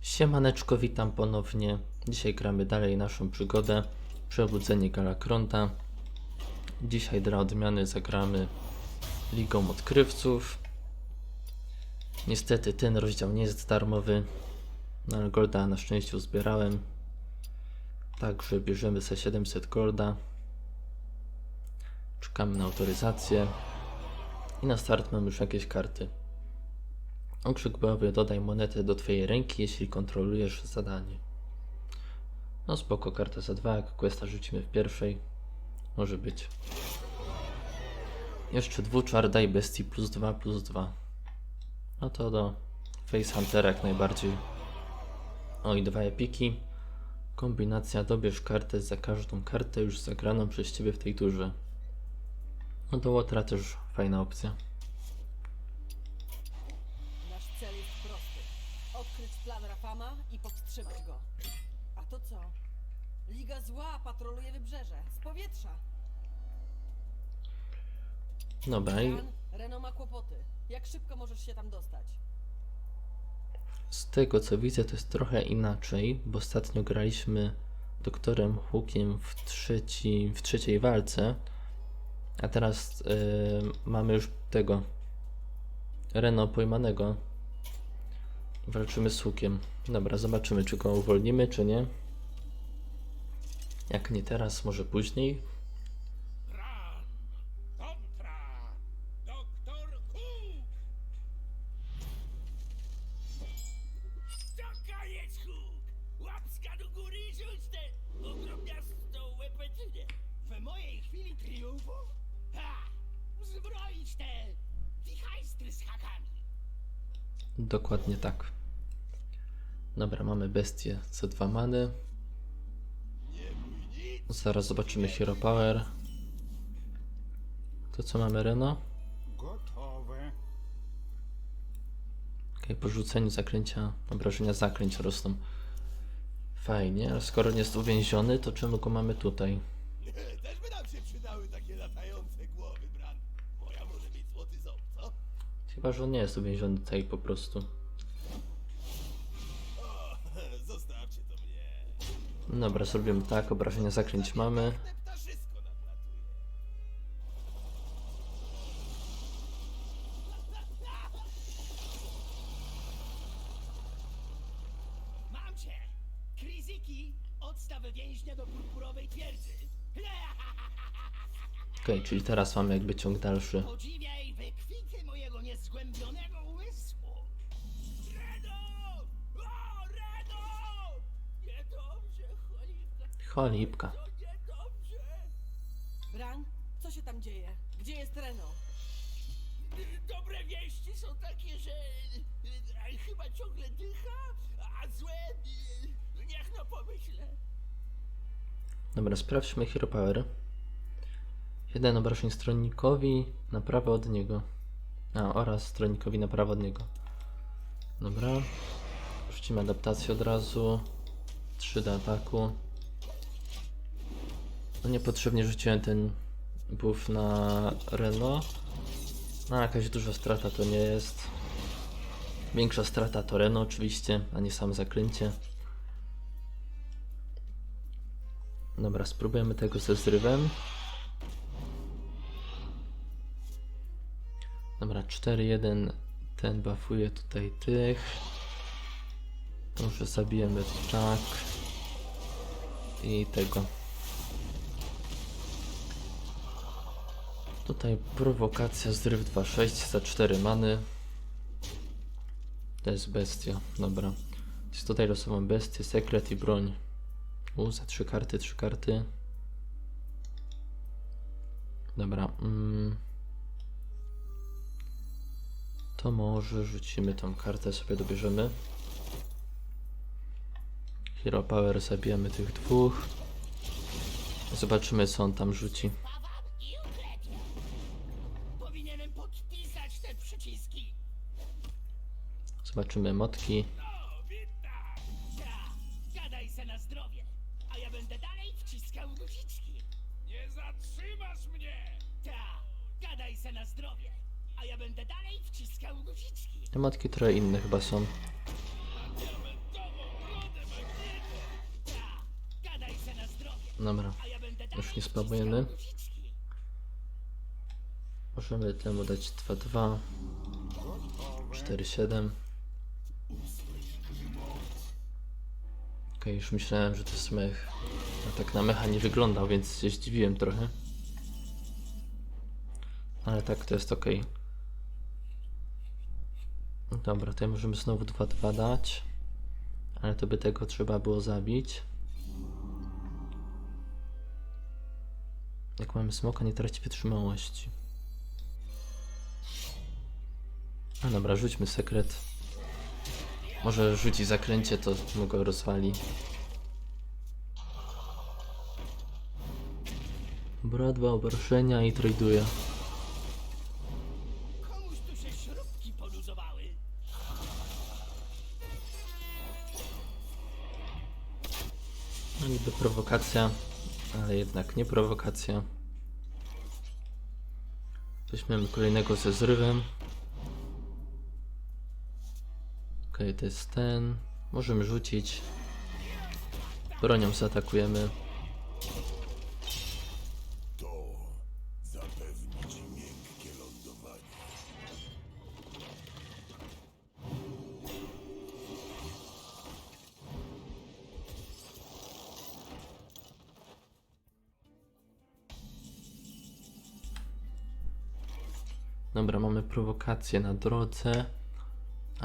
Siemaneczko, witam ponownie. Dzisiaj gramy dalej naszą przygodę. Przebudzenie Galakronta. Dzisiaj dla odmiany zagramy Ligą Odkrywców. Niestety ten rozdział nie jest darmowy, no ale Golda na szczęście uzbierałem. Także bierzemy sobie 700 Golda. Czekamy na autoryzację. I na start mamy już jakieś karty. Okrzyk bojowy dodaj monetę do twojej ręki, jeśli kontrolujesz zadanie. No spoko, karta za dwa, jak questa rzucimy w pierwszej. Może być. Jeszcze dwuczar daj bestii plus dwa plus dwa. No to do Face Huntera jak najbardziej. O i dwa epiki. Kombinacja dobierz kartę za każdą kartę już zagraną przez ciebie w tej turze. No to Łotra też fajna opcja. I powstrzymać go. A to co? Liga Zła patroluje wybrzeże. Z powietrza. Dobra i Ran, Reno ma kłopoty. Jak szybko możesz się tam dostać? Z tego co widzę, to jest trochę inaczej, bo ostatnio graliśmy doktorem Hookiem w, trzeci, w trzeciej walce, a teraz yy, mamy już tego Reno pojmanego. Walczymy z Hookiem. Dobra, zobaczymy, czy go uwolnimy, czy nie. Jak nie teraz, może później. Dokładnie tak. Dobra, mamy bestię za dwa many. Zaraz zobaczymy Hero Power. To co mamy Reno? Gotowe. Okej, po rzuceniu zaklęcia obrażenia zaklęć rosną. Fajnie, ale skoro nie jest uwięziony, to czemu go mamy tutaj? Też by nam się przydały takie latające głowy, Bran. Moja może mieć złoty ząb, co? Chyba, że on nie jest uwięziony tutaj po prostu. Dobra, zrobimy tak, obrażenia zaklęć mamy. Okej, czyli teraz mamy jakby ciąg dalszy. Cholipka! Bran, co się tam dzieje? Gdzie jest Reno? Dobre wieści są takie, że e, chyba ciągle dycha, a złe e, niech no pomyślę. Dobra, sprawdźmy Hero Power. Jeden obrażeń stronnikowi na prawo od niego. A, oraz stronnikowi na prawo od niego. Dobra. Rzucimy adaptację od razu. 3 do ataku. No niepotrzebnie rzuciłem ten buff na Reno. No jakaś duża strata to nie jest. Większa strata to Reno oczywiście, a nie sam zaklęcie. Dobra, spróbujemy tego ze zrywem. Dobra, 4-1. Ten buffuje tutaj tych. Może zabijemy tak. I tego. Tutaj prowokacja zryw 2-6 za 4 many. To jest bestia, dobra. Jest tutaj losową bestię, sekret i broń. U, za trzy karty, trzy karty. Dobra. Mm. To może rzucimy tą kartę, sobie dobierzemy. Hero Power zabijamy tych dwóch. Zobaczymy co on tam rzuci. Zobaczymy motki. Te matki trochę inne chyba są. Dobra, już nie spróbujemy. Możemy temu dać 2-2, 4-7. Okej, już myślałem, że to jest mech. A tak na mecha nie wyglądał, więc się zdziwiłem trochę. Ale tak, to jest ok. Dobra, tutaj możemy znowu 2-2 dać. Ale to by tego trzeba było zabić. Jak mamy smoka, nie traci wytrzymałości. A dobra, rzućmy sekret. Może rzuci zakręcie, to mu go rozwali. Bra dwa obrażenia i traduje. Komuś tu się śrubki poluzowały. No niby prowokacja, ale jednak nie prowokacja. Weźmiemy kolejnego ze zrywem. Okej, to jest ten. Możemy rzucić. Bronią zaatakujemy. Dobra, mamy prowokację na drodze,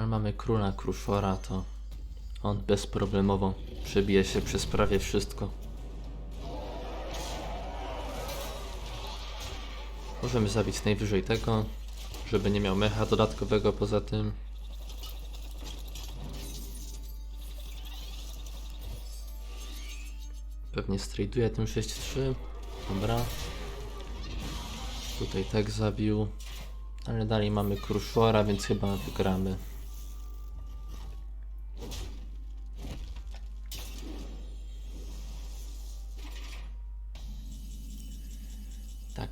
ale mamy króla Kruszora, to on bezproblemowo przebije się przez prawie wszystko. Możemy zabić najwyżej tego, żeby nie miał mecha dodatkowego poza tym. Pewnie strajduje tym 6-3. Dobra. Tutaj tak zabił. Ale dalej mamy Kruszora, więc chyba wygramy.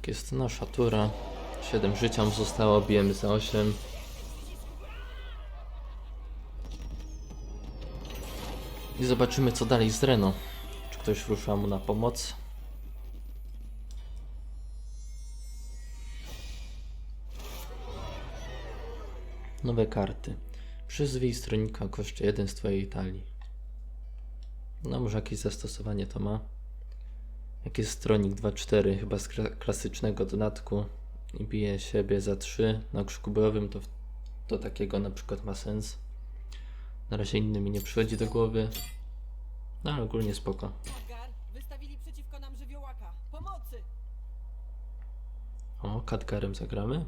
Tak, jest nasza tura. 7 życia mu zostało, bijemy za 8. I zobaczymy co dalej z Reno. Czy ktoś rusza mu na pomoc? Nowe karty. Przyzwij stronnika kosztuje jeden z twojej talii. No może jakieś zastosowanie to ma. Jak jest stronik 2.4 chyba z kla- klasycznego dodatku i bije siebie za 3 na krzyku bojowym to, to takiego na przykład ma sens. Na razie inny mi nie przychodzi do głowy. No ale ogólnie spoko. Edgar, wystawili przeciwko nam żywiołaka. Pomocy! O, Katgarem zagramy.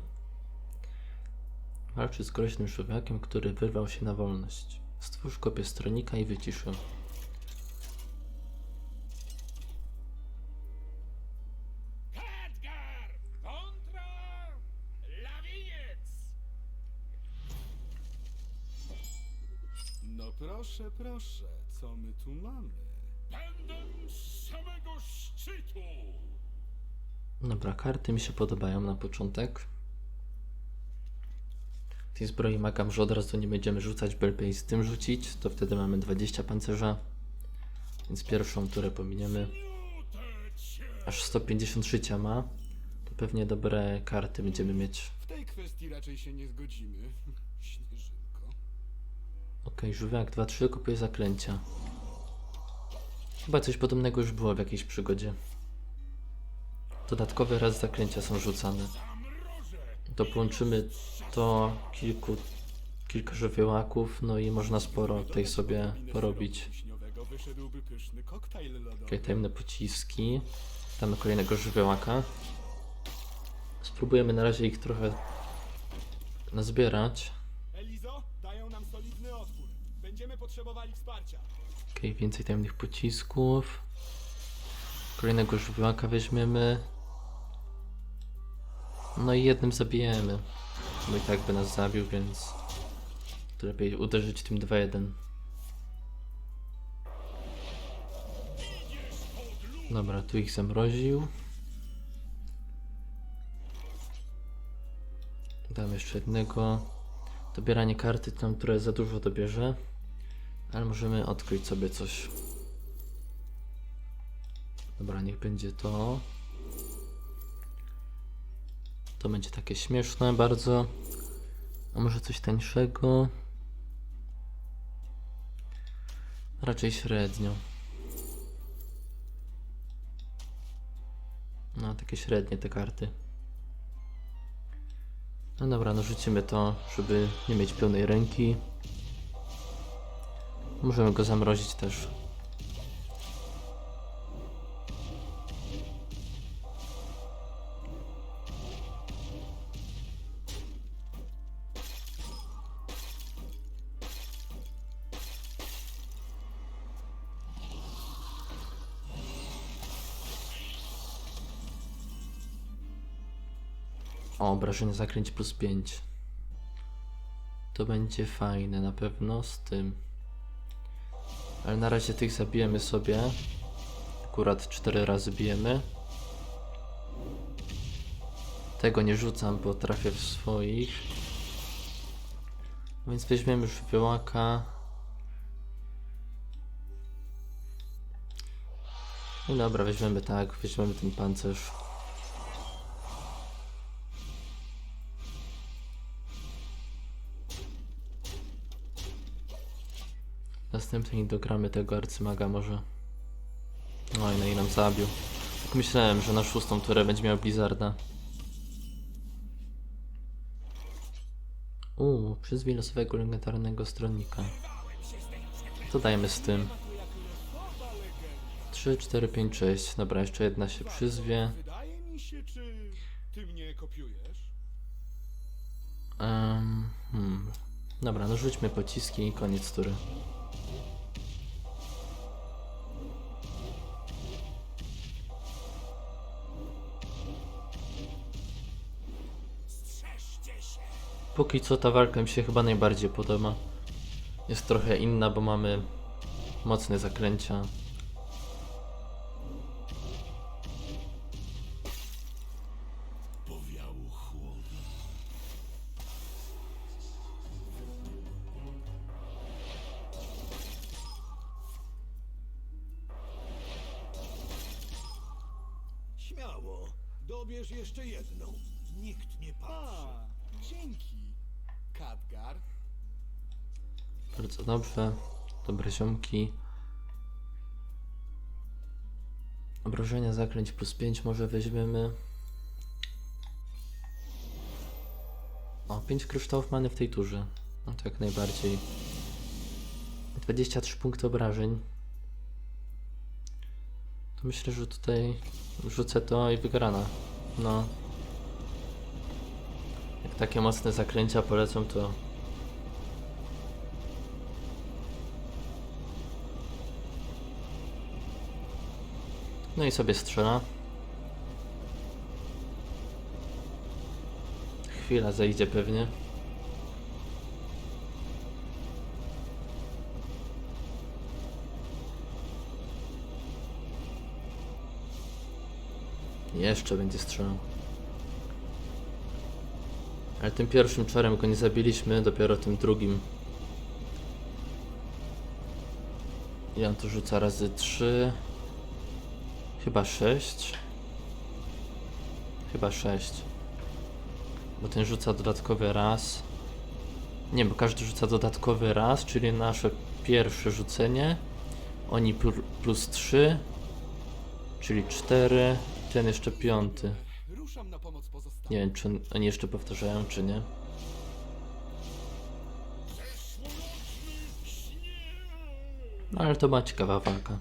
Walczy z groźnym człowiekiem, który wyrwał się na wolność. Stwórz kopię stronika i wyciszy. Proszę, proszę, co my tu mamy? Będę z samego szczytu. Dobra, karty mi się podobają na początek. Tej zbroi magam, że od razu nie będziemy rzucać, by lepiej z tym rzucić, to wtedy mamy 20 pancerza. Więc pierwszą turę pominiemy. Aż 150 życia ma. To pewnie dobre karty będziemy mieć. W tej kwestii raczej się nie zgodzimy. Okej, żółwiak 2-3 kupuje zaklęcia. Chyba coś podobnego już było w jakiejś przygodzie. Dodatkowe raz zaklęcia są rzucane. To połączymy to kilku, kilka żywiołaków, no i można sporo tutaj sobie porobić. Okej, tajemne pociski. Damy kolejnego żywiołaka. Spróbujemy na razie ich trochę nazbierać. Będziemy potrzebowali wsparcia. Okej, więcej tajemnych pocisków. Kolejnego żywiołaka weźmiemy. No i jednym zabijemy. Bo i tak by nas zabił, więc to lepiej uderzyć tym 2-1. Dobra, tu ich zamroził. Dam jeszcze jednego. Dobieranie karty tam, które za dużo dobierze. Ale możemy odkryć sobie coś. Dobra, niech będzie to. To będzie takie śmieszne bardzo. A może coś tańszego? Raczej średnio. No, takie średnie te karty. No dobra, no rzucimy to, żeby nie mieć pełnej ręki. Możemy go zamrozić też. O, obrażenie zakręć plus 5. To będzie fajne na pewno z tym. Ale na razie tych zabijemy sobie. Akurat 4 razy bijemy. Tego nie rzucam, bo trafię w swoich. Więc weźmiemy już wyłaka. No dobra, weźmiemy tak, weźmiemy ten pancerz. Następnie dogramy tego arcymaga może. Oj, no i nam zabił. Tak myślałem, że na szóstą turę będzie miał Blizzarda. Uuu, przyzwij losowego legendarnego stronnika. To dajemy z tym. 3, 4, 5, 6. Dobra, jeszcze jedna się przyzwie. Um, hmm. Dobra, no rzućmy pociski i koniec tury. Póki co ta walka mi się chyba najbardziej podoba. Jest trochę inna, bo mamy mocne chłodno. Śmiało, dobierz jeszcze jedną. Nikt nie patrzy. A, dzięki. Khadgar. Bardzo dobrze. Dobre ziomki. Obrażenia zaklęć plus 5 może weźmiemy. O, 5 kryształów mamy w tej turze. No to jak najbardziej. 23 punkty obrażeń. To myślę, że tutaj rzucę to i wygrana. No. Takie mocne zaklęcia polecą, to No i sobie strzela. Chwila zejdzie pewnie. Jeszcze będzie strzelał. Ale tym pierwszym czarem go nie zabiliśmy, dopiero tym drugim. I on to rzuca razy trzy. Chyba 6. Chyba 6. Bo ten rzuca dodatkowy raz. Nie, bo każdy rzuca dodatkowy raz, czyli nasze pierwsze rzucenie. Oni pl- plus 3, czyli 4. Ten jeszcze piąty. Nie wiem, czy on- oni jeszcze powtarzają, czy nie. No ale to ma ciekawa walka.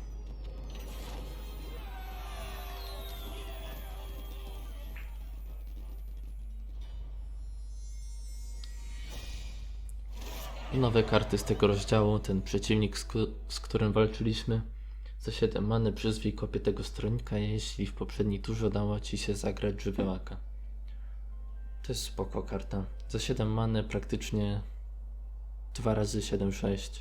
Nowe karty z tego rozdziału, ten przeciwnik, z, z którym walczyliśmy. Za 7 many przyzwij kopię tego stronika, jeśli w poprzedniej turze udało Ci się zagrać żywiołaka. To jest spoko karta. Za 7 many praktycznie 2 razy 7-6.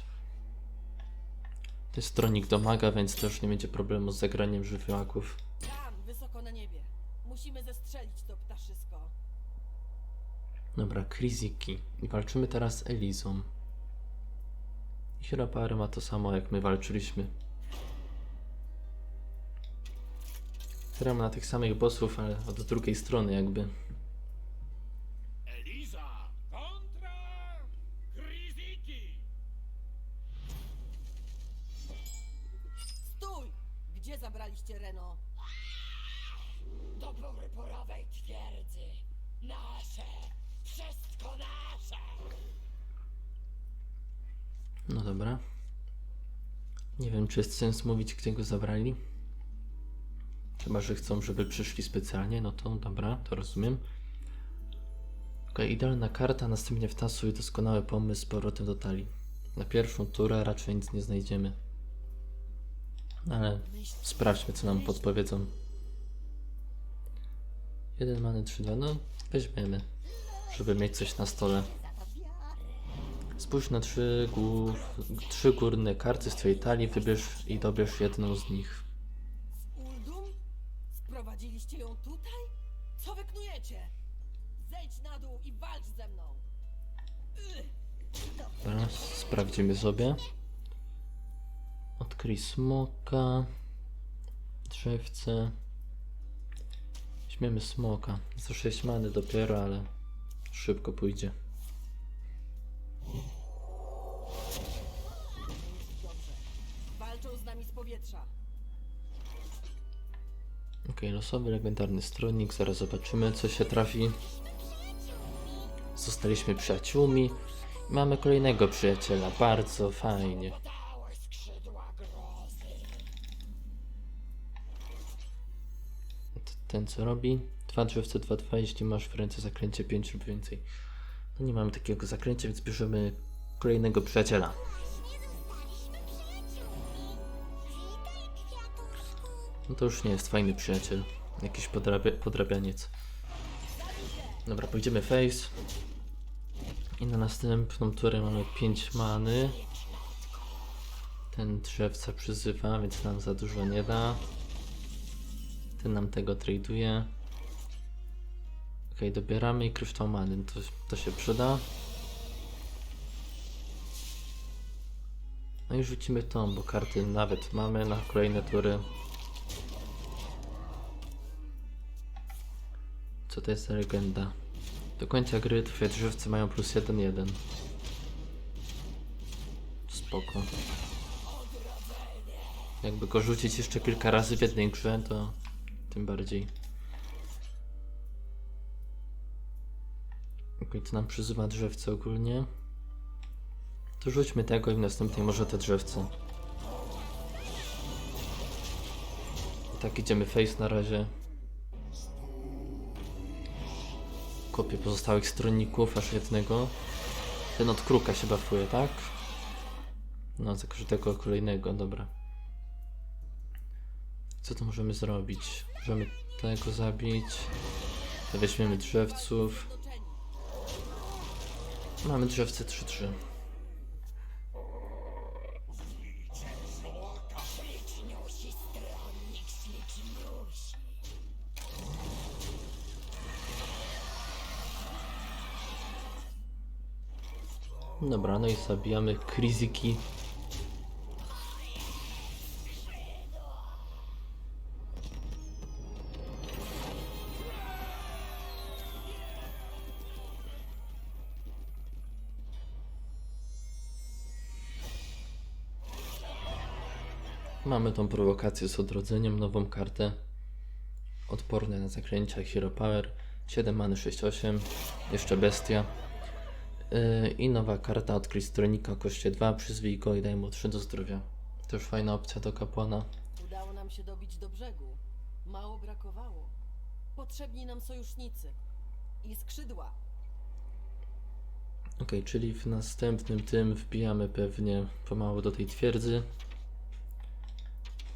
To jest stronik domaga, więc też nie będzie problemu z zagraniem żywiołaków. Tam, wysoko na niebie. Musimy zestrzelić to ptaszysko. Dobra, Kriziki. I walczymy teraz z Elizą. I Hirapary ma to samo jak my walczyliśmy. Gram na tych samych bossów, ale od drugiej strony jakby. Eliza kontra Griziki. Stój! Gdzie zabraliście Reno? Do porowej twierdzy. Nasze. Wszystko nasze. No dobra. Nie wiem, czy jest sens mówić, gdzie go zabrali. Chyba, że chcą, żeby przyszli specjalnie, no to dobra, to rozumiem. Okej, idealna karta, następnie wtasuj doskonały pomysł z powrotem do talii. Na pierwszą turę raczej nic nie znajdziemy. Ale sprawdźmy, co nam podpowiedzą. Jeden many, trzy, dwa, no weźmiemy, żeby mieć coś na stole. Spójrz na trzy, gór, trzy górne karty z twojej talii, wybierz i dobierz jedną z nich. Co knujecie? Zejdź na dół i walcz ze mną! Dobra, sprawdzimy sobie. Odkryj smoka. Drzewce. Weźmiemy smoka. Za 6 many dopiero, ale szybko pójdzie. Okej, losowy legendarny stronnik. Zaraz zobaczymy, co się trafi. Zostaliśmy przyjaciółmi. Mamy kolejnego przyjaciela. Bardzo fajnie. Ten co robi? Dwa drzewce, dwa, dwa, jeśli masz w ręce zaklęcie 5 lub więcej. No nie mamy takiego zaklęcia, więc bierzemy kolejnego przyjaciela. No to już nie jest fajny przyjaciel. Jakiś podrabia, podrabianiec. Dobra, pójdziemy face. I na następną turę mamy 5 many. Ten drzewca przyzywa, więc nam za dużo nie da. Ten nam tego traduje. Ok, dobieramy i kryształ many. To, to się przyda. No i rzucimy tą, bo karty nawet mamy na kolejne tury. Co to jest za legenda? Do końca gry twoje drzewce mają plus 1-1. Spoko. Jakby go rzucić jeszcze kilka razy w jednej grze, to tym bardziej. Okej, to nam przyzywa drzewce ogólnie. To rzućmy tego i w następnej może te drzewce. I tak idziemy face na razie. Kopię pozostałych stronników, aż jednego. Ten od kruka się bafuje, tak? No, za każdego kolejnego, dobra. Co tu możemy zrobić? Możemy tego zabić. To weźmiemy drzewców. Mamy drzewce 3-3. Dobra, no i zabijamy Kriziki. Mamy tą prowokację z odrodzeniem, nową kartę. Odporne na zaklęcia Hero Power. 7 many 6-8. Jeszcze bestia. I nowa karta odkryć stronika koście 2, przyzwij go i daj mu 3 do zdrowia. To już fajna opcja do kapłana. Udało nam się dobić do brzegu. Mało brakowało. Potrzebni nam sojusznicy. I skrzydła. Ok, czyli w następnym tym wbijamy pewnie pomału do tej twierdzy.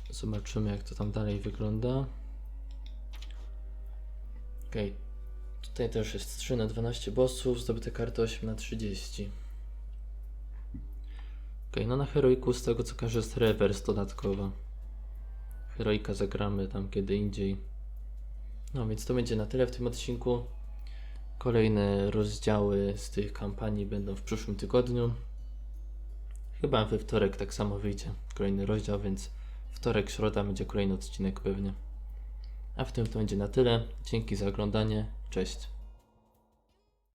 Zobaczymy jak to tam dalej wygląda. Ok, tutaj też jest 3 na 12 bossów, zdobyte karty 8 na 30. Ok, no na heroiku z tego co każe jest rewers dodatkowa. Heroika zagramy tam kiedy indziej. No więc to będzie na tyle w tym odcinku. Kolejne rozdziały z tych kampanii będą w przyszłym tygodniu. Chyba we wtorek tak samo wyjdzie kolejny rozdział, więc wtorek, środa będzie kolejny odcinek pewnie. A w tym to będzie na tyle. Dzięki za oglądanie. Cześć.